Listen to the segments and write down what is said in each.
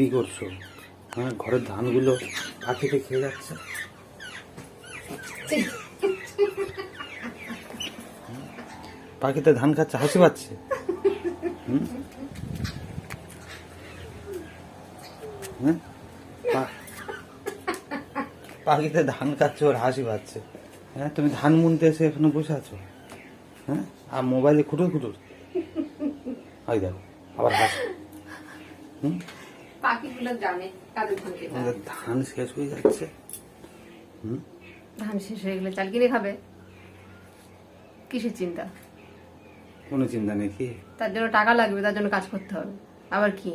কি করছ? হ্যাঁ ঘরের ধানগুলো পাখিতে খেয়ে যাচ্ছে। পাখিতে ধান খাচ্ছে, হাসি পাচ্ছে? হুম? পাখিতে ধান খাচ্ছে, ওর হাসি পাচ্ছে। হ্যাঁ তুমি ধান মুনতে এসে এখানে বসে আছো? হ্যাঁ? আর মোবাইলে খুটুর খুটুর। হয় দেখো, আবার হাসি। হুম? পাখিগুলো জানে কাদের ধান ধান শেষ হয়ে যাচ্ছে। ধান শেষ হয়ে গেলে চাল কিনে খাবে? কিসের চিন্তা? কোনো চিন্তা নেই কি? তার জন্য টাকা লাগবে তার জন্য কাজ করতে হবে। আবার কি?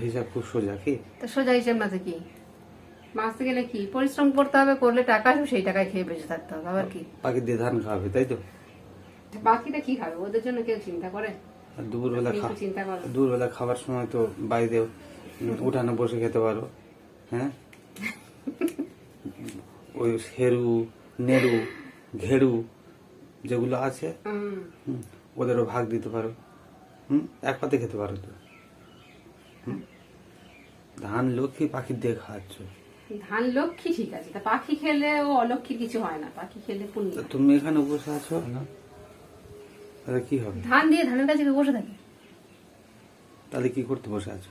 হিসাব খুব সোজা কি? তো সোজা হিসেব না কি? বাঁচতে গেলে কি? পরিশ্রম করতে হবে করলে টাকা আসবে সেই টাকায় খেয়ে বেঁচে থাকতে হবে। আবার কি? পাখি দিয়ে ধান খাবে তাই তো? বাকিটা কি খাবে? ওদের জন্য কেউ চিন্তা করে? আর দুপুরবেলা চিন্তা করো। দুপুরবেলা খাবার সময় তো বাইরে উম, উঠানে বসে খেতে পারো হ্যাঁ? ওই হেরু নেড়ু ঘেড়ু যেগুলো আছে ওদেরও ভাগ দিতে পারো হুম? এক পাতে খেতে পারো তো। ধান লক্ষ্মী পাখির দিয়ে খাওয়াচ্ছ। ধান লক্ষ্মী ঠিক আছে তা পাখি খেলে ও অলক্ষ্মীর কিছু হয় না পাখি খেলে পুণ্য। তুমি এখানে বসে আছো? না। তাহলে কি হবে? ধান দিয়ে ধানের কাছে বসে থাকে। তাহলে কি করতে বসে আছো?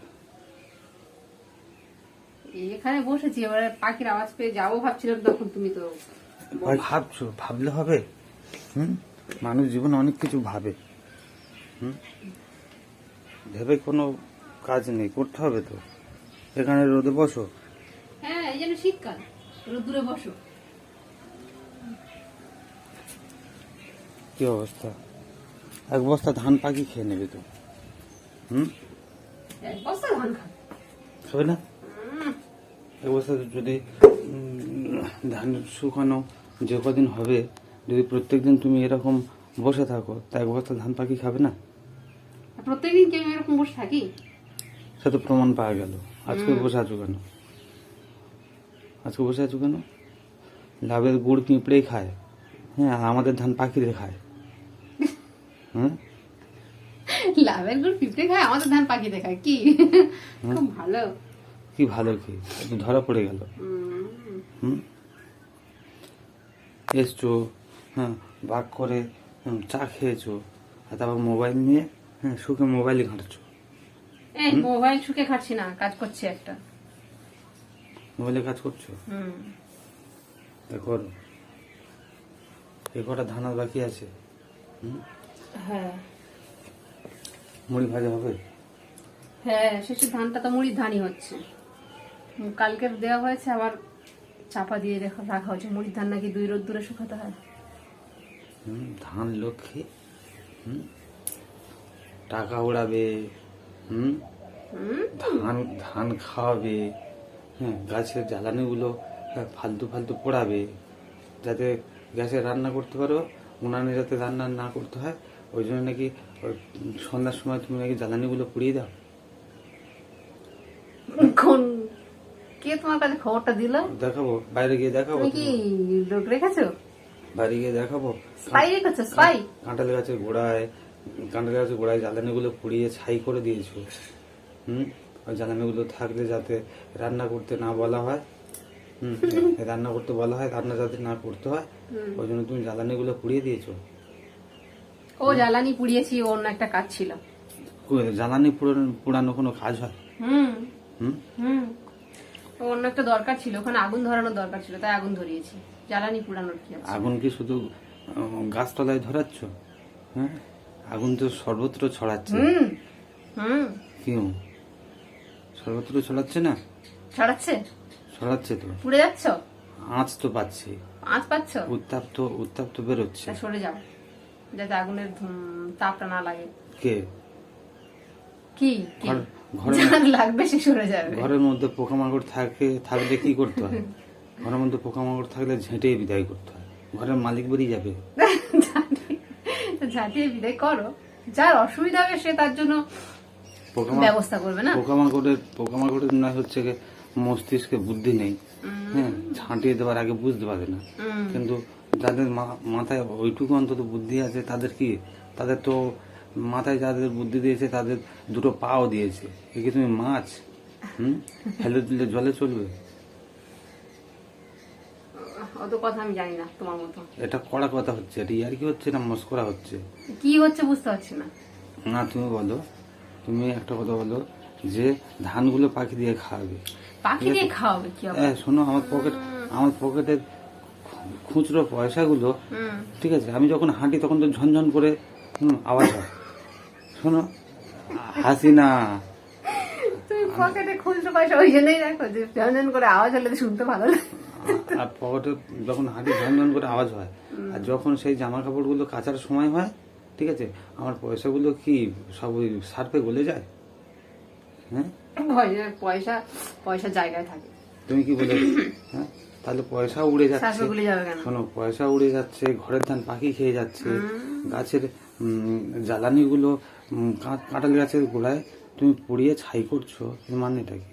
এখানে বসেছি এবারে পাখির আওয়াজ পেয়ে যাব ভাবছিলাম তখন তুমি তো ভাবছ ভাবলে হবে? হুম? মানুষ জীবনে অনেক কিছু ভাবে। হুম? ভেবে কোনো কাজ নেই করতে হবে তো। এখানে রোদে বসো। হ্যাঁ এই জন্য শীতকাল রোদ্দুরে বসো। কি অবস্থা? এক বস্তা ধান পাখি খেয়ে নেবে তো। হুম? এক বস্তা ধান খাবে না? বস্তা যদি ধান শুকানো যে কদিন হবে যদি প্রত্যেকদিন তুমি এরকম বসে থাকো তা এক বস্তা ধান পাখি খাবে না? প্রত্যেকদিন কি আমি এরকম বসে থাকি? সে তো প্রমাণ পাওয়া গেল। আজকে বসে আছো কেন? আজকে বসে আছো কেন? লাভের গুড় পিঁপড়েই খায়। হ্যাঁ আর আমাদের ধান পাখিরে খায়। হ্যাঁ লাভের গুড় পিঁপড়ে খায় আমাদের ধান পাখি দেখায় কি? খুব ভালো। কি ভালো কি? ধরা পড়ে গেল। হুম? এসছো হ্যাঁ বাক করে চা খেয়েছো আর তারপর মোবাইল নিয়ে হ্যাঁ সুখে মোবাইলই ঘাঁটছো। এই মোবাইল শুকে খাচ্ছি না কাজ করছি একটা। মোবাইলে কাজ করছ? হুম। তা করো এই কটা ধান বাকি আছে। হুম? হ্যাঁ। মুড়ি ভাজা হবে? হ্যাঁ শেষের ধানটা তো মুড়ির ধানই হচ্ছে। উম, কালকের দেওয়া হয়েছে আবার চাপা দিয়ে রেখা রাখা হয়েছে। মুড়ির ধান নাকি দুই রোদ দূরে শুকাতে হয়। ধান লক্ষ্মী টাকা উড়াবে হুম ধান ধান খাওয়াবে হ্যাঁ গাছের জ্বালানিগুলো হ্যাঁ, ফালতু ফালতু পোড়াবে যাতে গ্যাসে রান্না করতে পারো উনানে যাতে রান্না না করতে হয় ওই জন্য নাকি ওই সন্ধ্যার সময় তুমি নাকি জ্বালানিগুলো পুড়িয়ে দাও কোন কে তোমার কাছে খবরটা দিল দেখাবো বাইরে গিয়ে দেখাবো তুমি কি লোক রেখেছো? বাইরে গিয়ে দেখাবো। স্পাই রেখেছো? স্পাই? কাঁঠাল গাছের গোড়ায় কাঁঠাল গাছের গোড়ায় জ্বালানিগুলো পুড়িয়ে ছাই করে দিয়েছ। হুম? ওই জ্বালানিগুলো থাকলে যাতে রান্না করতে না বলা হয়। হুম? রান্না করতে বলা হয় রান্না যাতে না করতে হয় ওই জন্য তুমি জ্বালানিগুলো পুড়িয়ে দিয়েছ। ও জ্বালানি পুড়িয়েছি অন্য একটা কাজ ছিল। জ্বালানি পুরানো পুরানো কোনো কাজ হয়? হুম? হুম। অন্য একটা দরকার ছিল ওখানে আগুন ধরানোর দরকার ছিল তাই আগুন ধরিয়েছি। জ্বালানি পুরানোর কি আছে? আগুন কি শুধু গাছতলায় ধরাচ্ছ? হ্যাঁ? আগুন তো সর্বত্র ছড়াচ্ছে। হুম হুম। কি সর্বত্র ছড়াচ্ছে না? ছড়াচ্ছে? ছড়াচ্ছে তো। পুড়ে যাচ্ছ? আঁচ তো পাচ্ছি। আঁচ পাচ্ছ? উত্তাপ তো উত্তাপ তো বেরোচ্ছে সরে যাও যাতে আগুনের তাপটা না লাগে। কে? কি? লাগবে সে সরে যাবে। ঘরের মধ্যে পোকামাকড় থাকে থাকলে কি করতে হয়? ঘরের মধ্যে পোকামাকড় থাকলে ঝেঁটে বিদায় করতে হয়। ঘরের মালিক বেরিয়ে যাবে। ঝাঁটিয়ে- বিদায় করো। যার অসুবিধা হবে সে তার জন্য ব্যবস্থা করবে না? পোকামাকড়ের পোকামাকড়ের না হচ্ছে মস্তিষ্কে বুদ্ধি নেই। হ্যাঁ ঝাঁটিয়ে দেওয়ার আগে বুঝতে পারে না। কিন্তু যাদের মা- মাথায় ওইটুকু অন্তত বুদ্ধি আছে তাদের কি? তাদের তো মাথায় যাদের বুদ্ধি দিয়েছে তাদের দুটো পাও দিয়েছে। এ কি তুমি মাছ? হুম? ফেলে দিলে জলে চলবে? অত কথা আমি জানি না তোমার মতো। এটা কড়া কথা হচ্ছে এটা ইয়ার কি হচ্ছে না মস্করা হচ্ছে? কি হচ্ছে বুঝতে পারছি না। না তুমি বলো। তুমি একটা কথা বলো যে ধানগুলো পাখি দিয়ে খাওয়াবে। পাখি দিয়ে খাওয়াবে কি হবে হ্যাঁ শোনো আমার পকেট আমার পকেটের খুচরো পয়সাগুলো ঠিক আছে? আমি যখন হাঁটি তখন তো ঝনঝন করে আওয়াজ হয়। শোনো হাসি না তুমি পকেটে খুচরো পয়সা ওই জন্যই রাখো যে ঝনঝন করে আওয়াজ হলে শুনতে ভালো লাগে। আর পকেটে যখন হাঁটি ঝনঝন করে আওয়াজ হয় আর যখন সেই জামা কাপড়গুলো কাচার সময় হয় ঠিক আছে আমার পয়সাগুলো কি সব ওই সার্ফে গলে যায়? হ্যাঁ? পয়সা পয়সা জায়গায় থাকে। তুমি কি বলে হ্যাঁ? তাহলে পয়সা উড়ে যাচ্ছে। শোনো পয়সা উড়ে যাচ্ছে ঘরের ধান পাখি খেয়ে যাচ্ছে গাছের জ্বালানিগুলো কাঁঠাল গাছের গোড়ায় তুমি পুড়িয়ে ছাই করছ এর মানেটা কি?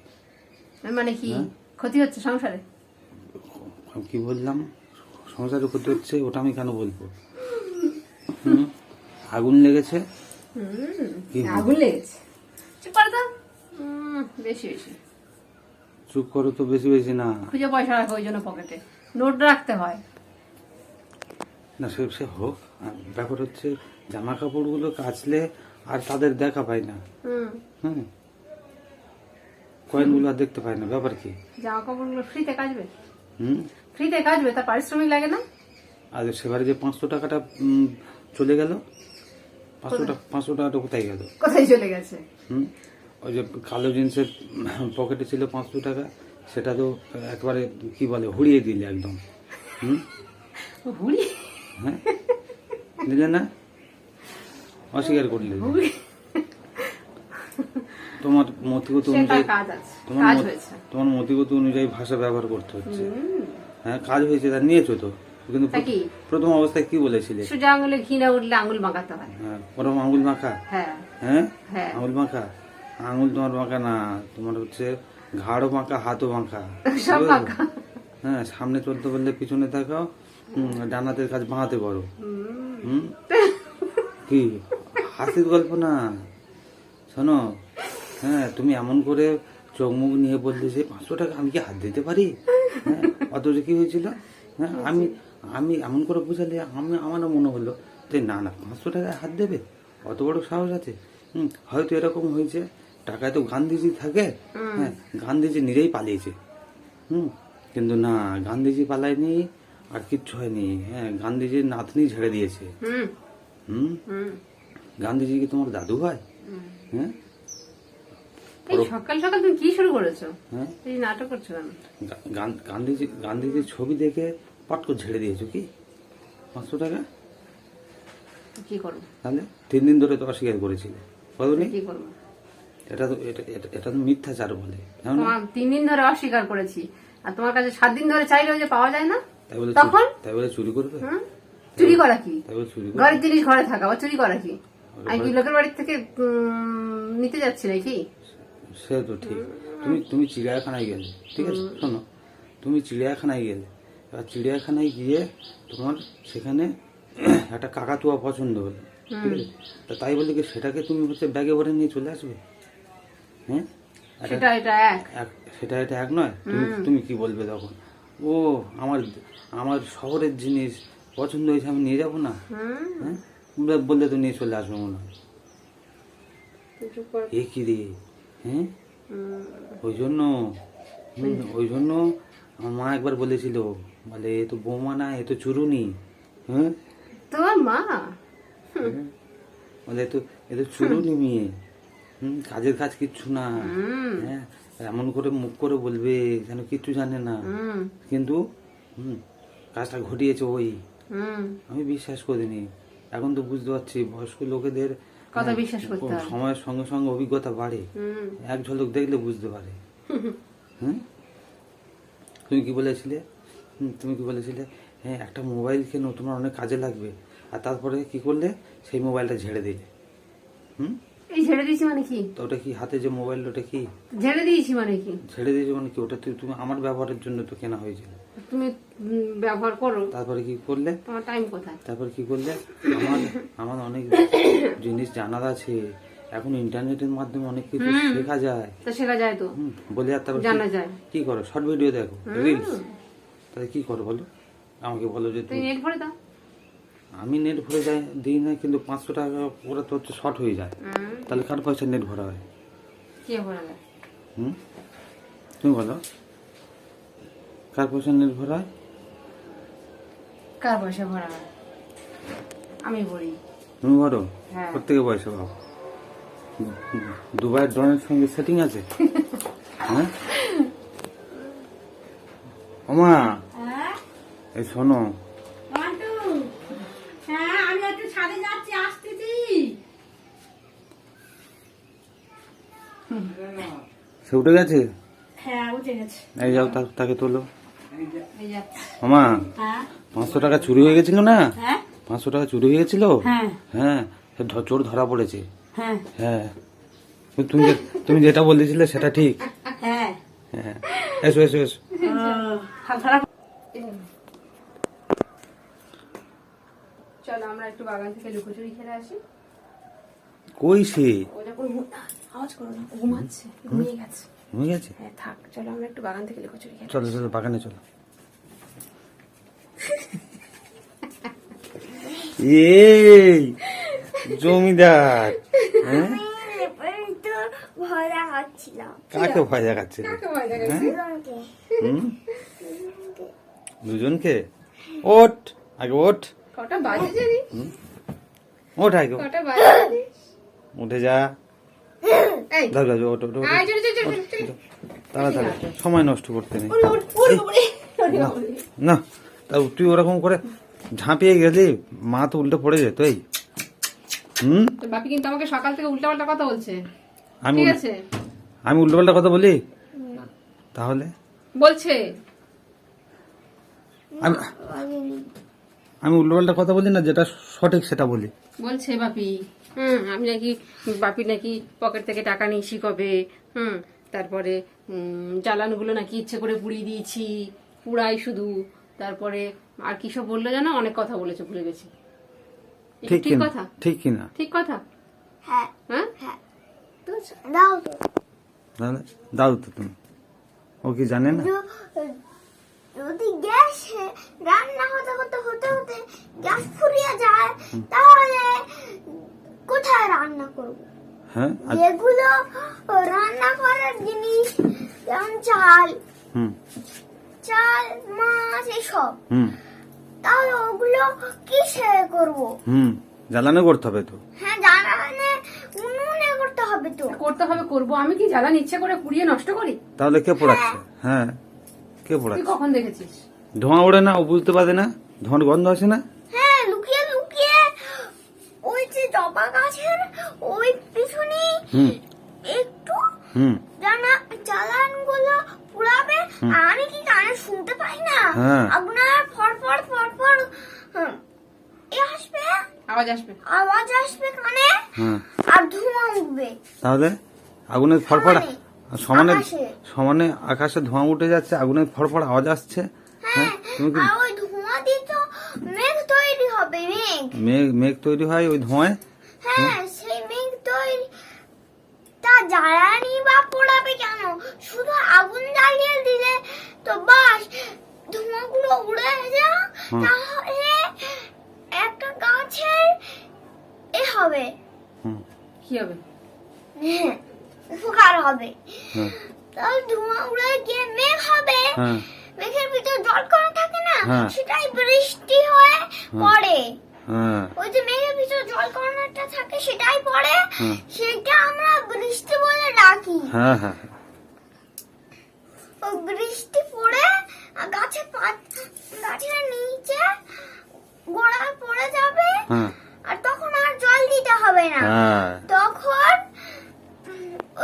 মানে কি? ক্ষতি হচ্ছে সংসারে? কি বললাম? সংসারের ক্ষতি হচ্ছে ওটা আমি কেন বলব? আগুন লেগেছে? আগুন লেগেছে। চুপ করে হুম, বেশি বেশি। চুপ করো তো বেশি বেশি না। খুঁজে পয়সা রাখো ওই জন্য পকেটে নোট রাখতে হয়। না সে সে হোক। ব্যাপার হচ্ছে জামা কাপড়গুলো কাচলে আর তাদের দেখা পায় না। হুম। কয়েনগুলো আর দেখতে পায় না ব্যাপার কি? জামা কাপড়গুলো ফ্রিতে কাচবে? হুম। ফ্রিতে কাচবে? তার পারিশ্রমিক লাগে না? আর সেবারে যে পাঁচশো টাকাটা চলে গেল? পাঁচশো টাকা পাঁচশো টাকাটা কোথায় গেল? কোথায় চলে গেছে? হুম। ওই যে কালো জিন্সের পকেটে ছিল পাঁচশো টাকা সেটা তো একবারে কি বলে হুড়িয়ে দিলে একদম। হুম। হুড়ি হ্যাঁ। দিলে না? অস্বীকার করলে তোমার মতিগত অনুযায়ী তোমার তোমার মতিগত অনুযায়ী ভাষা ব্যবহার করতে হচ্ছে। হ্যাঁ কাজ হয়েছে তা নিয়েছো তো। কিন্তু প্রথম অবস্থায় কি বলেছিলে? সোজা আঙুলে ঘি না উঠলে আঙুল মাখাতে হয়। হ্যাঁ ওরম আঙুল মাখা? হ্যাঁ। হ্যাঁ? হ্যাঁ। আঙুল মাখা? আঙুল তোমার মাখা না তোমার হচ্ছে ঘাড়ও মাখা হাতও মাখা। সব মাখা। হ্যাঁ সামনে চলতে পারলে পিছনে হুম, ডানাতের কাজ বাঁহাতে পারো। হুম? কি? হাসির গল্প না? শোনো হ্যাঁ তুমি এমন করে চোখ মুখ নিয়ে বললে যে পাঁচশো টাকা আমি কি হাত দিতে পারি? হ্যাঁ অথচ কি হয়েছিল? হ্যাঁ আমি আমি এমন করে বুঝালে আমি আমারও মনে হলো যে না না পাঁচশো টাকায় হাত দেবে। অত বড় সাহস আছে। হুম হয়তো এরকম হয়েছে। টাকায় তো গান্ধীজি থাকে। হ্যাঁ গান্ধীজি নিজেই পালিয়েছে। হুম কিন্তু না গান্ধীজি পালায়নি আর কিচ্ছু হয়নি। হ্যাঁ গান্ধীজির নাতনি ঝেড়ে দিয়েছে। হুম? গান্ধীজি কি তোমার দাদু হয়? হ্যাঁ সকাল সকাল তুমি কি শুরু করেছ? হ্যাঁ? নাটক করছ কেন? গান্ধীজি গান্ধীজির ছবি দেখে পট করে ঝেড়ে দিয়েছ কি? পাঁচশো টাকা? কি করব? তাহলে তিন দিন ধরে তো অস্বীকার করেছিলে। বলনি কি করব? এটা তো এটা তো মিথ্যাচার বলে তিন দিন ধরে অস্বীকার করেছি। আর তোমার কাছে সাত দিন ধরে চাইলেও যে পাওয়া যায় না? তাই বলে তখন? তাই বলে চুরি করবে? চুরি করা কি? ঘরের জিনিস ঘরে থাকা বা চুরি করা কি? আমি কি লোকের বাড়ির থেকে নিতে যাচ্ছি নাকি সে তো ঠিক। তুমি তুমি চিড়িয়াখানায় গেলে ঠিক আছে? শোনো তুমি চিড়িয়াখানায় গেলে আর চিড়িয়াখানায় গিয়ে তোমার সেখানে একটা কাকাতুয়া পছন্দ হলো ঠিক আছে? তা তাই বলে কি সেটাকে তুমি হচ্ছে ব্যাগে ভরে নিয়ে চলে আসবে? হ্যাঁ? সেটা এটা এক। এক সেটা এটা এক নয়? তুমি তুমি কি বলবে তখন? ও আমার আমার শহরের জিনিস পছন্দ হয়েছে আমি নিয়ে যাব না? হ্যাঁ? বললে তো নিয়ে চলে আসব মনে হয়। এ কি রে? হ্যাঁ? ওই জন্য ওই জন্য আমার মা একবার বলেছিল বলে এ তো বৌমা না এ তো চুরুনি। হ্যাঁ? তোমার মা? বলে এ তো এ তো চুরুনি মেয়ে। হুম কাজের কাজ কিচ্ছু না। হ্যাঁ? এমন করে মুখ করে বলবে যেন কিচ্ছু জানে না। কিন্তু হুম কাজটা ঘটিয়েছে ওই। আমি বিশ্বাস করিনি। এখন তো বুঝতে পারছি বয়স্ক লোকেদের কথা হ্যাঁ, বিশ্বাস করতে হয়। সময়ের সঙ্গে সঙ্গে অভিজ্ঞতা বাড়ে। এক ঝলক দেখলে বুঝতে পারে। হুম? তুমি কি বলেছিলে? তুমি কি বলেছিলে? হ্যাঁ একটা মোবাইল কেনো তোমার অনেক কাজে লাগবে। আর তারপরে কি করলে? সেই মোবাইলটা ঝেড়ে দিলে। হুম? এই ঝেড়ে দিয়েছি মানে কি? তো ওটা কি হাতে যে মোবাইল ওটা কি? ঝেড়ে দিয়েছি মানে কি? ছেড়ে দিয়েছে মানে কি? ওটা তুমি আমার ব্যবহারের জন্য তো কেনা হয়েছিল। তুমি ব্যবহার করো। তারপরে কি করলে? তোমার টাইম কোথায়? তারপর কি করলে? আমার আমার অনেক জিনিস জানার আছে। এখন ইন্টারনেটের মাধ্যমে অনেক কিছু শেখা যায়। তো শেখা যায় তো? বলে আর তারপর জানা যায়। কি করো? শর্ট ভিডিও দেখো রিলস তাহলে কি করো বলো? আমাকে বলো যে তুমি নেট ভরে দাও। আমি নেট ভরে যাই দিই না কিন্তু পাঁচশো টাকা ওরা তো হচ্ছে শর্ট হয়ে যায়। তাহলে কার পয়সা নেট ভরা হয়? কে ভরে দেয় হুম? তুমি বলো। কার পয়সা নির্ভর হয়? কার পয়সা ভরা হয়? আমি ভরি তুমি ভরো হ্যাঁ। প্রত্যেকে পয়সা পাও দুবাইয়ের ডনের সঙ্গে সেটিং আছে? হ্যাঁ? ওমা! এই শোনো। হ্যাঁ সে উঠে গেছে? হ্যাঁ উঠে গেছে। এই যাও তাকে তোলো। মামা হ্যাঁ। পাঁচশো টাকা চুরি হয়ে গেছিল না? হ্যাঁ। পাঁচশো টাকা চুরি হয়ে গেছিল? হ্যাঁ। হ্যাঁ সে ধ- চোর ধরা পড়েছে। হ্যাঁ। হ্যাঁ। তুমি তুমি যেটা বলেছিলে সেটা ঠিক। হ্যাঁ। হ্যাঁ। এসো এসো এসো। চলো আমরা একটু বাগান থেকে লুকোচুরি খেলে আসি। কই সে? ও যখন আওয়াজ করো না ঘুমাচ্ছে ঘুমিয়ে গেছে। হয়ে গেছে? হ্যাঁ থাক চলো আমরা একটু বাগান থেকে লুকোচুরি খেলে চলো চলো বাগানে চলো। এই জমিদার হ্যাঁ? কাকে ভয় দেখাচ্ছে? হুম? দুজনকে? ওঠ আগে ওঠ। কটা ওঠ আগে। উঠে যা। তাড়াতাড়ি সময় নষ্ট করতে নেই। না, না তা তুই ওরকম করে ঝাঁপিয়ে গেলি মা তো উল্টে পড়ে যেত এই। হুম? তো বাপি কিন্তু আমাকে সকাল থেকে উল্টা পাল্টা কথা বলছে। আমি আমি উল্টো পাল্টা কথা বলি? তাহলে? বলছে। আমি আমি উল্টো পাল্টা কথা বলি না যেটা সঠিক সেটা বলি। বলছে বাপি। হুম আমি নাকি বাপি নাকি পকেট থেকে টাকা নিয়েছি কবে হুম তারপরে জ্বালানগুলো নাকি ইচ্ছে করে পুড়িয়ে দিয়েছি পুড়াই শুধু তারপরে আর কি সব বলল জানো? অনেক কথা বলেছে ভুলে গেছি। ঠিক কথা? ঠিক কিনা? ঠিক কথা? হ্যাঁ। হ্যাঁ? তো দাও। তো। দাও তো তুমি। ও কি জানে না? যদি গ্যাস রান্না হতে হতে হতে হতে গ্যাস ফুরিয়ে যায় তাহলে কোথায় রান্না করব? হ্যাঁ যেগুলো রান্না করার জিনিস যেমন চাল। হুম। চাল মাছ এসব। হুম। তাহলে ওগুলো কিসে করব? হুম জ্বালানো করতে হবে তো। হ্যাঁ জানানে উনুনে করতে হবে তো। করতে হবে করব। আমি কি জ্বালান ইচ্ছে করে পুড়িয়ে নষ্ট করি? তাহলে কে পড়াচ্ছে? হ্যাঁ কে তুই পড়াচ্ছে? কখন দেখেছিস? ধোঁয়া ওড়ে না ও বুঝতে পারে না। ধোঁয়ার গন্ধ আসে না হ্যাঁ লুকিয়ে লুকিয়ে ওই যে জবা গাছের ওই পিছনে হুম একটু হুম। জানা চালানগুলো পুরাবে আমি কি কানে শুনতে পাই না? হ্যাঁ। আপনার ফড়ফড় ফড়ফড় এ আসবে? আওয়াজ আসবে। আওয়াজ আসবে কানে? হ্যাঁ। আর ধোঁয়া উঠবে। তাহলে আগুনের ফড়ফড়া সমানে, সমানে আকাশে। ধোঁয়া উঠে যাচ্ছে আগুনের ফড়ফড় আওয়াজ আসছে। হ্যাঁ তুমি কি ওই ধোঁয়া দিয়ে তো মেঘ তৈরি হবে মেঘ। মেঘ মেঘ তৈরি হয় ওই ধোঁয়ায়? হ্যাঁ তা জ্বালানি বা পোড়াবে কেন? শুধু আগুন জ্বালিয়ে দিলে তো বাস ধোঁয়াগুলো উড়ে যা তাহলে একটা গাছের এ হবে। কি হবে? হ্যাঁ, উপকার হবে। হ্যাঁ তাহলে ধোঁয়া উড়ে গিয়ে মেঘ হবে। মেঘের ভিতর জল করা থাকে না। সেটাই বৃষ্টি হয়ে পড়ে। ওই যে মেঘের ভিতর জল করাটা থাকে সেটাই পড়ে। সেটা আমরা বৃষ্টি বলে ডাকি হ্যাঁ হ্যাঁ ওই বৃষ্টি পড়ে আর গাছে পাত গাছের নিচে গোড়ায় পড়ে যাবে হ্যাঁ। আর তখন আর জল দিতে হবে না। হ্যাঁ। তখন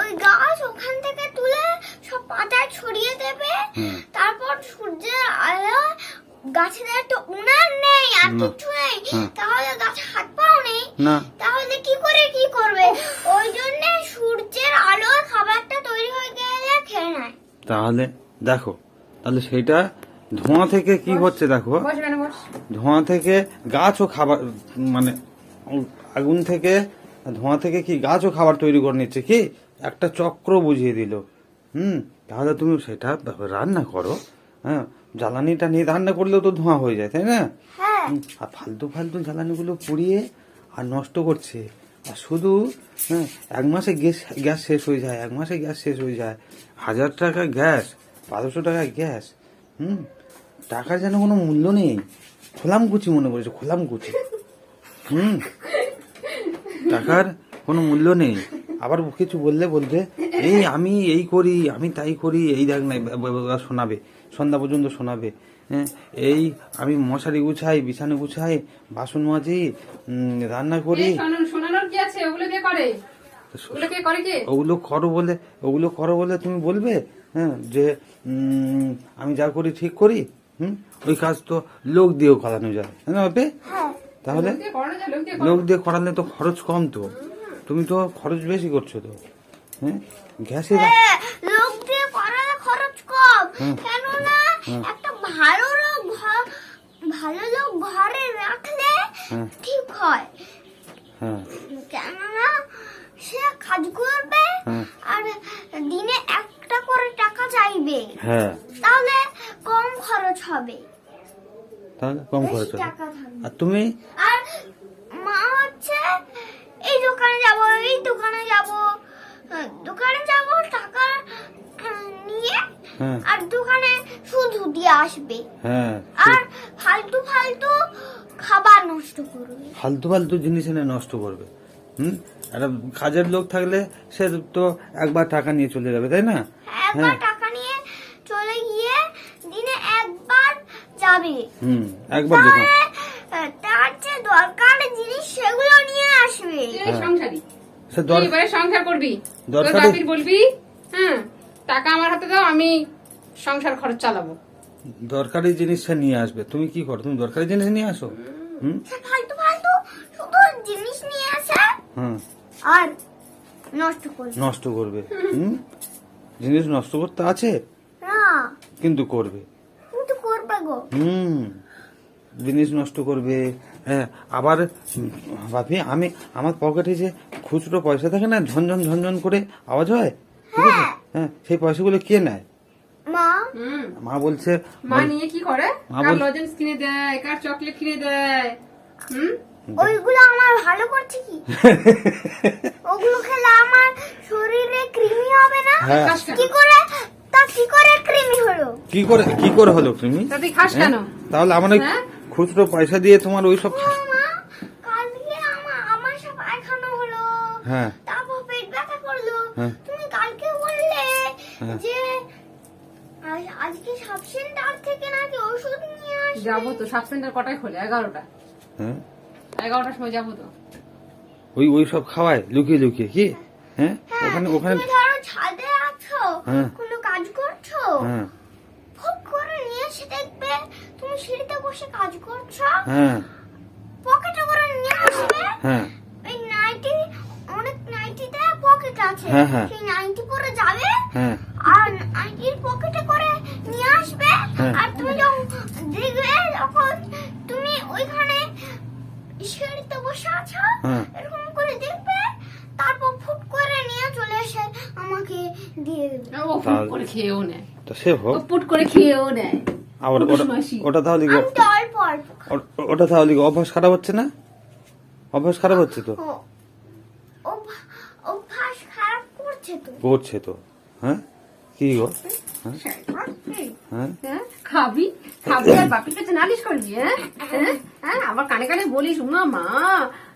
ওই গাছ ওখান থেকে তুলে সব পাতায় ছড়িয়ে দেবে। তারপর সূর্যের আলো গাছের একটা উনান নেই আর না। কিছু নেই। তাহলে গাছে হাত পাও নেই না। তাহলে কি করে কি করবে? ওই জন্য সূর্যের আলো খাবারটা তৈরি হয়ে গেলে খেয়ে নেয়। তাহলে দেখো তাহলে সেটা ধোঁয়া থেকে কি হচ্ছে দেখো? ধোঁয়া থেকে গাছও খাবার মানে আগুন থেকে ধোঁয়া থেকে কি গাছও খাবার তৈরি করে নিচ্ছে কি? একটা চক্র বুঝিয়ে দিল। হুম তাহলে তুমি সেটা রান্না করো। হ্যাঁ জ্বালানিটা নিয়ে রান্না করলেও তো ধোঁয়া হয়ে যায় তাই না? হ্যাঁ ফালতু ফালতু জ্বালানিগুলো পুড়িয়ে আর নষ্ট করছে। আর শুধু হ্যাঁ এক মাসে গ্যাস গ্যাস শেষ হয়ে যায়, এক মাসে গ্যাস শেষ হয়ে যায়। হাজার টাকা গ্যাস, বারোশো টাকা গ্যাস, হুম? টাকার যেন কোনো মূল্য নেই। খোলাম কুচি মনে করেছে খোলাম কুচি হুম? টাকার কোনো মূল্য নেই। আবার কিছু বললে বলবে, এই আমি এই করি, আমি তাই করি, এই দেখ না ব- ব- ব- শোনাবে, সন্ধ্যা পর্যন্ত শোনাবে। এই আমি মশারি গুছাই বিছানা গুছাই বাসন মাজি রান্না করি। ওগুলো কে করে? ওগুলো কে করে কে? ওগুলো করো বলে ওগুলো করো বলে তুমি বলবে হ্যাঁ যে আমি যা করি ঠিক করি হুম? ওই কাজ তো লোক দিয়েও করানো যায় হ্যাঁ না? হ্যাঁ। তাহলে লোক দিয়ে করালে তো খরচ কম তো। তুমি তো খরচ বেশি করছ তো হ্যাঁ? গ্যাসে হ্যাঁ, লোক দিয়ে খরচ কম। কেননা একটা ভালো লোক ভালো লোক ঘরে রাখলে ঠিক হয়। কেননা সে কাজ করবে আর দিনে একটা করে টাকা চাইবে। হ্যাঁ। তাহলে কম খরচ হবে। তাহলে কম খরচ হবে। টাকা আর তুমি? আর মা হচ্ছে এই দোকানে যাব এই দোকানে যাব হ্যাঁ, দোকানে যাব টাকা আর দোকানে শুধু দিয়ে আসবে। হ্যাঁ আর ফালতু ফালতু খাবার নষ্ট করবে। ফালতু ফালতু জিনিস এনে নষ্ট করবে। হুম? একটা কাজের লোক থাকলে সে তো একবার টাকা নিয়ে চলে যাবে তাই না? একবার হ্যাঁ। টাকা নিয়ে চলে গিয়ে দিনে একবার যাবে। হুম একবার দেখুন তাহলে তার যে দরকার জিনিস সেগুলো নিয়ে আসবে। এই সংসারী। সে তুই দর সংসার করবি। দরকারি- বলবি হ্যাঁ। টাকা আমার হাতে দাও আমি সংসার খরচ চালাবো। দরকারি জিনিস সে নিয়ে আসবে। তুমি কি করো? তুমি দরকারি জিনিস নিয়ে আসো? হুম? ফালতু ফালতু শুধু জিনিস নিয়ে আসে হুম। আর নষ্ট করবে। নষ্ট করবে। হুম? জিনিস নষ্ট করতে আছে? না। কিন্তু করবে। কিন্তু করবে গো। হুম। জিনিস নষ্ট করবে। হ্যাঁ আবার ভাবি আমি আমার পকেটে যে খুচরো পয়সা থাকে না ঝনঝন ঝনঝন করে আওয়াজ হয়। ঠিক আছে? হ্যাঁ সেই পয়সাগুলো কে নেয়? মা। হুম। মা বলছে মা নিয়ে কি করে? মা কার লজেন্স কিনে দেয় কার চকলেট কিনে দেয়? হুম? ওইগুলো আমার ভালো করছে কি? ওগুলো খেলে আমার শরীরে কৃমি হবে না? হ্যাঁ? কি করে? তা কি করে কৃমি হলো? কি করে কি করে হলো তুমি তুই খাস কেন? তাহলে আমার ওই হ্যাঁ? খুচরো পয়সা দিয়ে তোমার ওই সব মা কালকে আমার আমার সব পায়খানা হলো। হ্যাঁ। তারপর পেট ব্যথা করল। হ্যাঁ। তুমি কালকে হ্যাঁ। যে আজকে সাব সেন্টার থেকে নাকি ওষুধ নিয়ে আসবে। যাব তো সাব সেন্টার কটায় খোলে? এগারোটা। হ্যাঁ। এগারোটার সময় যাব তো। ওই ওই সব খাওয়ায় লুকিয়ে লুকিয়ে কি? হ্যাঁ? হ্যাঁ, ওখানে ওখানে ধরো ছাদে আছো হ্যাঁ। কোনো কাজ করছ? হ্যাঁ। খুব করে নিয়ে এসে দেখবে তুমি সিঁড়িতে বসে কাজ করছ। হ্যাঁ। পকেটে করে নিয়ে আসবে। হ্যাঁ। ওই নাইটি অনেক নাইটিতে পকেট আছে। হ্যাঁ, হ্যাঁ। সেই নাইটি পরে যাবে। হ্যাঁ। আর নাইটির পকেটে করে নিয়ে আসবে। হ্যাঁ। আর তুমি যখন দেখবে যখন তুমি ওইখানে সিঁড়িতে বসে আছো হ্যাঁ। এরকম করে দেখবে তারপর ফুট করে নিয়ে চলে এসে আমাকে দিয়ে দেবে। ও ফুট করে খেয়েও নেয়। তো সে হোক। ফুট করে খেয়েও নেয়। আবার ওটা তাহলে ওটা তাহলে অভ্যাস খারাপ হচ্ছে না? অভ্যাস খারাপ হচ্ছে তো? ও অভ্যাস খারাপ করছে তো। করছে তো হ্যাঁ? কি গো? হ্যাঁ? এই, হ্যাঁ? হ্যাঁ? খাবি খাবি আর বাপির কাছে নালিশ করবি হ্যাঁ? হ্যাঁ? হ্যাঁ আবার কানে কানে বলিস উমা মা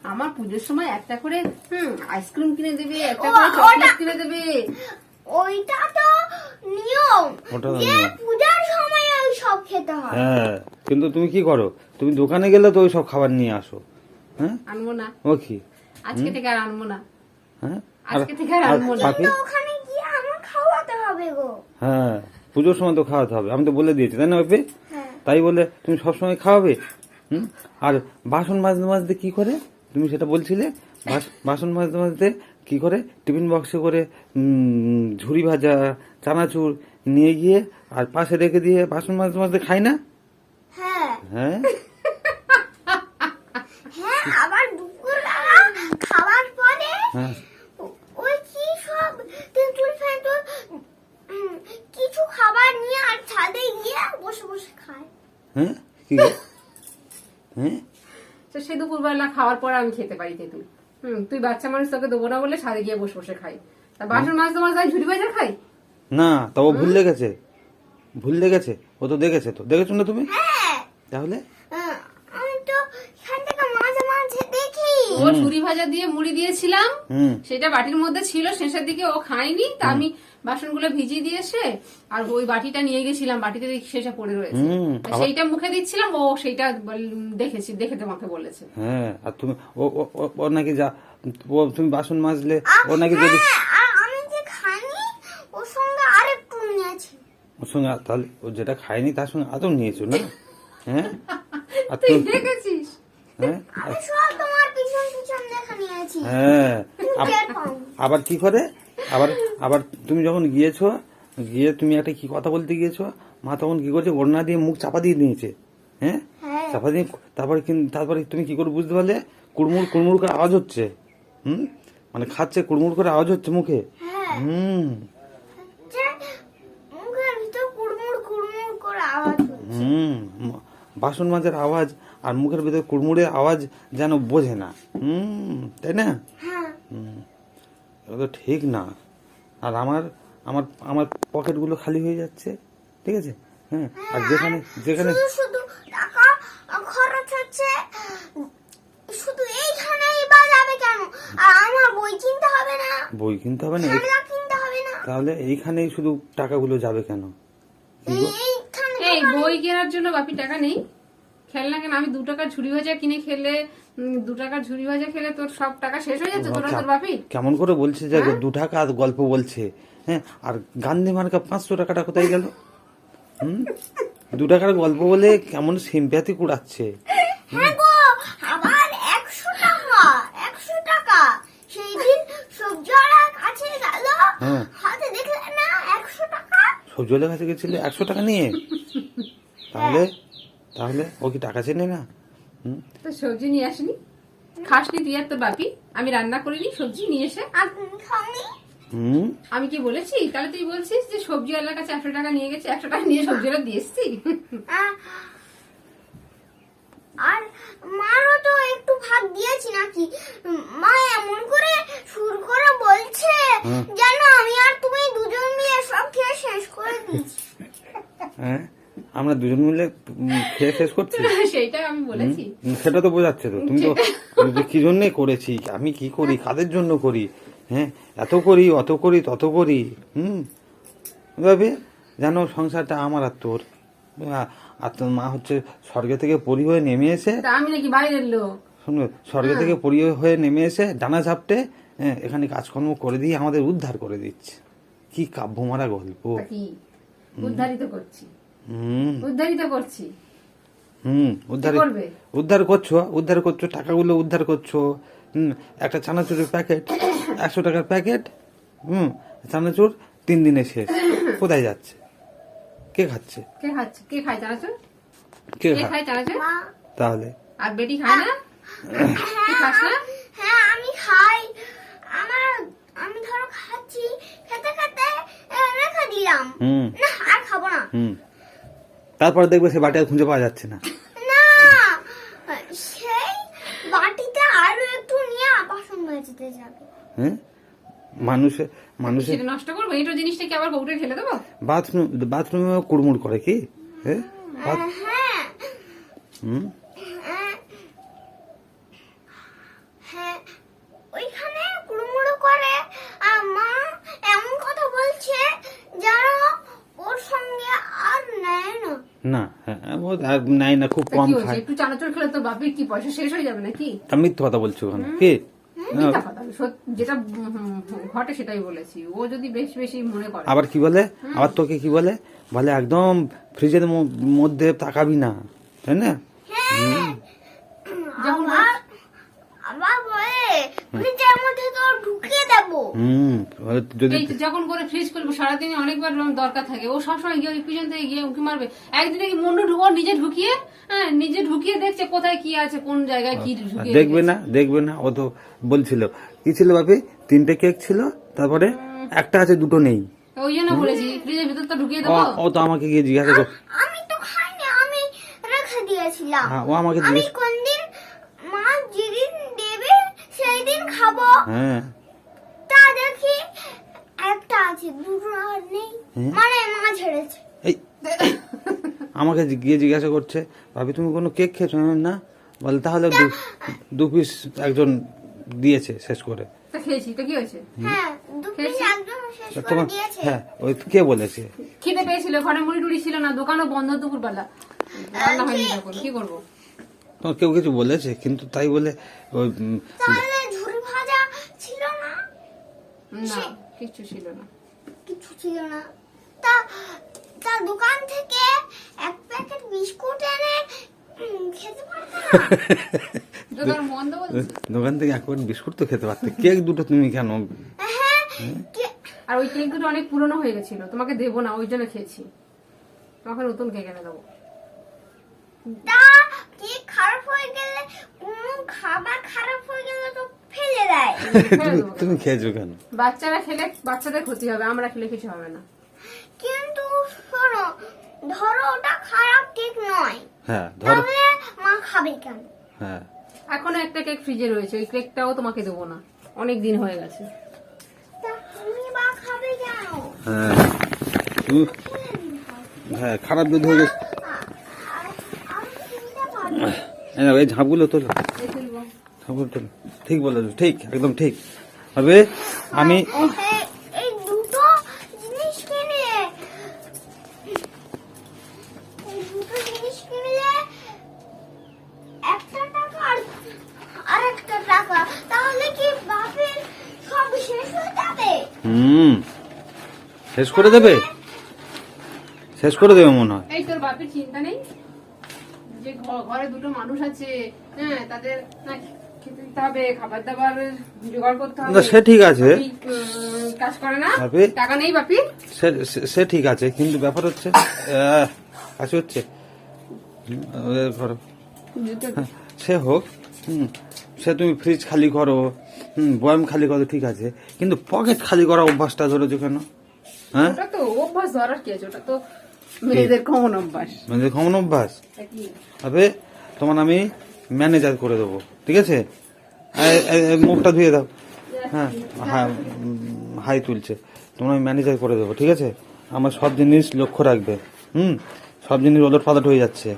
আমার পুজোর সময় একটা করে হুম আইসক্রিম কিনে দেবে একটা করে চকলেট কিনে দেবে। ওইটা তো নিয়ম যে পূজার সময় ওই সব খেতে হয়। হ্যাঁ কিন্তু তুমি কি করো? তুমি দোকানে গেলে তো ওই সব খাবার নিয়ে আসো হ্যাঁ? আনব না। ও কি? আজকে থেকে আর আনব না। হ্যাঁ? আজকে থেকে আর আনব না। ওখানে হবে গো। হ্যাঁ পুজোর সময় তো খাওয়াতে হবে আমি তো বলে দিয়েছি তাই না ওপে হ্যাঁ। তাই বলে তুমি সবসময় খাওয়াবে? হুম? আর বাসন মাজতে মাজতে কি করে? তুমি সেটা বলছিলে? বাস- বাসন মাজতে মাজতে কি করে? টিফিন বক্সে করে ঝুড়ি ভাজা চানাচুর নিয়ে গিয়ে আর পাশে রেখে দিয়ে বাসন মাজতে মাজতে খাই না? হ্যাঁ। হ্যাঁ? হ্যাঁ আবার দুপুরবেলা খাওয়ার পরে হ্যাঁ ও- ওই কি সব তেঁতুল ফেঁতুল উম, কিছু খাবার নিয়ে আর ছাদে গিয়ে বসে বসে খায়। হ্যাঁ? কি হ্যাঁ? তো সে দুপুরবেলা খাওয়ার পর আমি খেতে পারি তেঁতুল হুম তুই বাচ্চা মানুষ তোকে দেবো না বলে ছাদে গিয়ে বসে বসে খাই। তা বাসন মাছ তোমার যাই ঝুড়ি বাজার খাই? না তা ভুল লেগেছে ভুল লেগেছে ও তো দেখেছে তো। দেখেছ না তুমি? হ্যাঁ। তাহলে আহ, আমি তো এখান থেকে মাঝে মাঝে দেখি ও ঝুড়ি ভাজা দিয়ে মুড়ি দিয়েছিলাম। হুম। সেটা বাটির মধ্যে ছিল শেষের দিকে ও খায়নি তা আমি বাসনগুলো ভিজিয়ে দিয়ে এসে আর ওই বাটিটা নিয়ে গেছিলাম বাটিতে দেখি শেষে পড়ে রয়েছে। সেইটা মুখে দিচ্ছিলাম ও সেইটা দেখেছি দেখে তোমাকে বলেছে। হ্যাঁ আর তুমি ও ও- নাকি যা ও তুমি বাসন মাজলে ও নাকি যদি হ্যাঁ, আমি যে খাইনি ওর সঙ্গে আরেকটু নিয়েছি। ওর সঙ্গে তাহলে ও যেটা খায়নি তার সঙ্গে আদৌ নিয়েছো না? হ্যাঁ? আর তুই দেখেছিস? হ্যাঁ? হ্যাঁ। আবার কি করে? আবার আবার তুমি যখন গিয়েছো গিয়ে তুমি একটা কি কথা বলতে গিয়েছো? মা তখন কি করছে? ওড়না দিয়ে মুখ চাপা দিয়ে নিয়েছে। হ্যাঁ? হ্যাঁ। চাপা দিয়ে তারপরে তারপরে তুমি কি করে বুঝতে পারলে? কুড়মুড় কুড়মুড় করে আওয়াজ হচ্ছে। হুম? মানে খাচ্ছে কুড়মুড় করে আওয়াজ হচ্ছে মুখে। হ্যাঁ। হুম। হুম। বাসন মাজার আওয়াজ। আর মুখের ভিতরে কুড়মুড়ের আওয়াজ যেন বোঝে না। হুম তাই না? হ্যাঁ। হুম এটা তো ঠিক না। আর আমার আমার আমার পকেটগুলো খালি হয়ে যাচ্ছে ঠিক আছে? হ্যাঁ আর যেখানে যেখানে শুধু টাকা খরচ হচ্ছে শুধু এইখানেই বা যাবে কেন? আর আমার বই কিনতে হবে না। বই কিনতে হবে না? কিনতে হবে না। তাহলে এইখানেই শুধু টাকাগুলো যাবে কেন? এই এই বই কেনার জন্য বাপি টাকা নেই? খেলনা কেন? আমি দু টাকার ঝুড়ি ভাজা কিনে খেলে দু টাকার ঝুড়ি ভাজা খেলে তোর সব টাকা শেষ হয়ে যাচ্ছে তোর তোর বাপি? কেমন করে বলছে যে দু টাকা আর গল্প বলছে হ্যাঁ? আর গান্ধী মার্কা পাঁচশো টাকাটা কোথায় গেল? হুম? দু টাকার গল্প বলে কেমন সিম্প্যাথি কুড়াচ্ছে। হ্যাঁ গো আবার একশো টাকা একশো টাকা। সেই দিন সবজিওয়ালার কাছে গেল হ্যাঁ। হাতে দেখলে না একশো টাকা। সবজিওয়ালার কাছে গেছিল একশো টাকা নিয়ে। তাহলে? তাহলে ও কি টাকা চেনে না? তো সবজি নিয়ে আসনি। খাসনি তুই আর তোর বাপি। আমি রান্না করিনি সবজি নিয়ে এসে আর তুমি খাওনি হুম? আমি কি বলেছি? তাহলে তুই বলছিস যে সবজিওয়ালার কাছে একশো টাকা নিয়ে গেছে একশো টাকা নিয়ে সবজিওয়ালা দিয়ে এসছি? আর মারও তো একটু ভাগ দিয়েছি নাকি? মা এমন করে সুর করে বলছে যেন আমি আর তুমি দুজন মিলে সব খেয়ে শেষ করে দিয়েছি। হ্যাঁ? আমরা দুজন মিলে খেয়ে শেষ করছি? সেইটা আমি বলেছি। সেটা তো বোঝাচ্ছে তো। তুমি তো কি জন্যে করেছি? আমি কি করি? কাদের জন্য করি? হ্যাঁ? এত করি অত করি তত করি। হুম? ভাবে জানো সংসারটা আমার আর তোর। আর তোর মা হচ্ছে স্বর্গ থেকে পরি হয়ে নেমে এসে আমি নাকি বাইরের লোক। শুনো স্বর্গ থেকে পরি হয়ে নেমে এসে ডানা ঝাপটে হ্যাঁ, এখানে কাজকর্ম করে দিয়ে আমাদের উদ্ধার করে দিচ্ছে। কি কাব্য মারা গল্প উদ্ধারিত করছি। উদ্ধারিত করছি। হুম উদ্ধার উদ্ধার করছ উদ্ধার করছ টাকাগুলো উদ্ধার করছ। হুম একটা চানাচুরের প্যাকেট একশো টাকার প্যাকেট হুম চানাচুর তিন দিনে শেষ। কোথায় যাচ্ছে? কে খাচ্ছে? কে খাচ্ছে? কে খায় চানাচুর? কে কে খায় চানাচুর? তাহলে। আর বেটি খায় না? তুই খাস না? হ্যাঁ আমি খাই। আমার আমি ধরো খাচ্ছি খেতে খেতে রেখে দিলাম। হুম। না আর খাব না। হুম। তারপর দেখবে সে বাটি আর খুঁজে পাওয়া যাচ্ছে না। না! সেই বাটিতে আরও একটু নিয়ে বাসন মাজতে যাবে। হ্যাঁ? মানুষে মানুষে নষ্ট করব? এইটো জিনিসটা কি আবার কৌটে ঢেলে দেবো? বাথরুম বাথরুমে কুড়মুড় করে কি? হ্যাঁ? বাথ- হ্যাঁ। হুম হ্যাঁ, হ্যাঁ ওইখানে কুড়মুড়ো করে আর মা এমন কথা বলছে যেন ওর সঙ্গে আর নেয় না না হ্যাঁ ও আর নাই না খুব কম কি খায়। একটু চানাচুর খেলে তো বাপির কি পয়সা শেষ হয়ে যাবে নাকি? আমি মিথ্যে কথা বলছো ওখানে কে? যেটা ঘটে সেটাই বলেছি। ও যদি বেশি বেশি মনে করে। আবার কি বলে? আবার তোকে কি বলে? বলে একদম ফ্রিজের মধ্যে তাকাবি না। তাই না যখন আবার আবার বলে ফ্রিজের মধ্যে তো ঢুকিয়ে দেবো হুম যদি এই যখন করে ফ্রিজ করব সারাদিনে অনেকবার দরকার থাকে। ও সবসময় গিয়ে ওই পিছন থেকে গিয়ে উঁকি মারবে। একদিনে কি মুন্ডু ঢুকো নিজে ঢুকিয়ে হ্যাঁ নিজে ঢুকিয়ে দেখছে কোথায় কি আছে কোন জায়গায় কি ঢুকিয়ে দেখবে না দেখবে না ও তো বলছিল। কি ছিল বাপি তিনটে কেক ছিল তারপরে একটা আছে দুটো নেই। ওই জন্য বলেছি ফ্রিজের ভিতর তো ঢুকিয়ে ও দেবো। ও তো আমাকে গিয়ে জিজ্ঞাসা কর আমি তো খাইনি আমি রেখে দিয়েছিলাম। হ্যাঁ, ও আমাকে আমি জিজ্ঞেস কোনদিন মা খাব? হ্যাঁ। তা দেখি একটা আছে দুটো আর নেই। মানে মা ছেড়েছে। এই আমাকে গিয়ে জিজ্ঞাসা করছে ভাবি তুমি কোনো কেক খেয়েছো? না। বলে তাহলে দু- দু পিস একজন দিয়েছে শেষ করে। তো খেয়েছি তো কি হয়েছে? হ্যাঁ দু পিস খেয়েছি। একদম শেষ করে তোমার হ্যাঁ ওই কে বলেছে? খিদে পেয়েছিল ঘরে মুড়ি টুড়ি ছিল না দোকানও বন্ধ দুপুরবেলা। রান্না হয়নি তখন কি করব? তোমার কেউ কিছু বলেছে? কিন্তু তাই বলে ওই উম, তাহলে ঝুড়ি ভাজা ছিল না না কিচ্ছু ছিল না। কিছু ছিল না। তা তা দোকান থেকে এক প্যাকেট বিস্কুট এনে খেতে দোকান বন্ধ বলছে? দোকান থেকে এক প্যাকেট বিস্কুট তো খেতে পারতে। কেক দুটো তুমি কেন? হ্যাঁ আর ওই কেক দুটো অনেক পুরনো হয়ে গেছিল। তোমাকে দেবো না ওই জন্য খেয়েছি। তোমাকে নতুন কেক এনে দেবো। তা কি খারাপ হয়ে গেলে কোনো খাবার খারাপ হয়ে গেলে তো ফেলে দেয়। দেবো। তুমি খেয়েছো কেন? বাচ্চারা খেলে বাচ্চাদের ক্ষতি হবে আমরা খেলে কিছু হবে না। কিন্তু শোনো ধরো ওটা খারাপ কেক নয়। হ্যাঁ ধরো। তাহলে মা খাবে কেন? হ্যাঁ। এখনও একটা কেক ফ্রিজে রয়েছে ওই কেকটাও তোমাকে দেবো না। অনেক দিন হয়ে গেছে। তা তুমি বা খাবে কেন? হ্যাঁ। তুমি হ্যাঁ খারাপ দুধ হয়ে গেছে। এই ঝাঁপগুলো তোলো এই তুলবো। ঝাঁপগুলো তোলো ঠিক বলেছ ঠিক একদম ঠিক। হবে আমি এই- এই দুটো জিনিস কিনে। এই দুটো জিনিস কিনলে একটা টাকা আর আরেকটা টাকা তাহলে কি বাপের সব শেষ হুম শেষ করে দেবে? শেষ করে দেবে মনে হয়। এই তোর বাপের চিন্তা নেই? যে ঘরে দুটো মানুষ আছে হ্যাঁ তাদের দিতে হবে খাবার দাবার জোগাড় করতে হবে। না, সে ঠিক আছে। কাজ করে না। টাকা নেই বাপি? সে ঠিক আছে কিন্তু ব্যাপার হচ্ছে কাশি হচ্ছে। হ্যাঁ, সে হোক সে তুমি ফ্রিজ খালি করো হুম বয়াম খালি করো ঠিক আছে। কিন্তু পকেট খালি করা অভ্যাসটা ধরেছো কেন? হ্যাঁ? তো অভ্যাস ধরার কি আছে? ওটা তো মেয়েদের কমন অভ্যাস। মানে কমন অভ্যাস? তা তোমার আমি ম্যানেজার করে দেবো ঠিক আছে? মুখটা ধুয়ে দাও। হ্যাঁ হ্যাঁ হাই তুলছে। তোমরা আমি ম্যানেজার করে দেবো ঠিক আছে? আমার সব জিনিস লক্ষ্য রাখবে। হুম? সব জিনিস ওলট পালট হয়ে যাচ্ছে।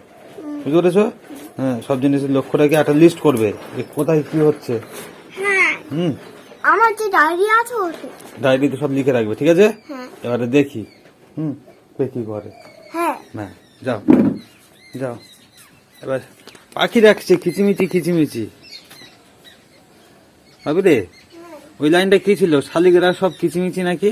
বুঝতে পেরেছ? হ্যাঁ সব জিনিসের লক্ষ্য রেখে একটা লিস্ট করবে যে কোথায় কি হচ্ছে। হ্যাঁ। হুম? আমার যে ডায়েরি আছে ডায়েরিতে সব লিখে রাখবে ঠিক আছে? হ্যাঁ। এবারে দেখি। হুম? কে কি করে? হ্যাঁ। হ্যাঁ যাও। যাও। এবার পাখি রাখছে কিচিমিচি কিচিমিচি ভাবি রে ওই লাইনটা কি ছিল? শালিকেরা সব কিচিমিচি নাকি?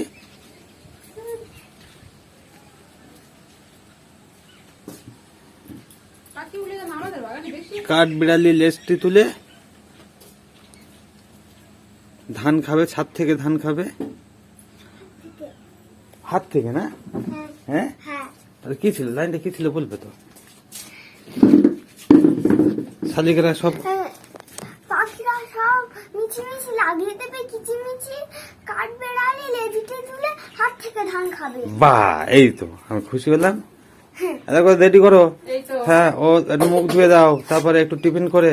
কাঠ বিড়ালি লেজটি তুলে ধান খাবে, ছাদ থেকে ধান খাবে। হাত থেকে না? হ্যাঁ? আর কি ছিল? লাইনটা কি ছিল বলবে তো? শালিকেরা সব মিছিমিছি লাগিয়ে দেবে কিচিমিচি কাঠ বেড়ালে লেজিতে তুলে হাত থেকে ধান খাবে। বা এই তো আমি খুশি হলাম। দেখো রেডি করো? হ্যাঁ ও একটু মুখ ধুয়ে দাও তারপরে একটু টিফিন করে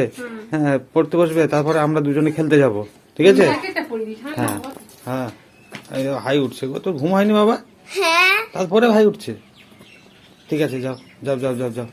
হ্যাঁ পড়তে বসবে তারপরে আমরা দুজনে খেলতে যাব ঠিক আছে? হ্যাঁ হ্যাঁ হ্যাঁ এই হাই উঠছে তোর ঘুম হয়নি বাবা? হ্যাঁ। তারপরে ভাই উঠছে। ঠিক আছে যাও যাও যাও যাও যাও।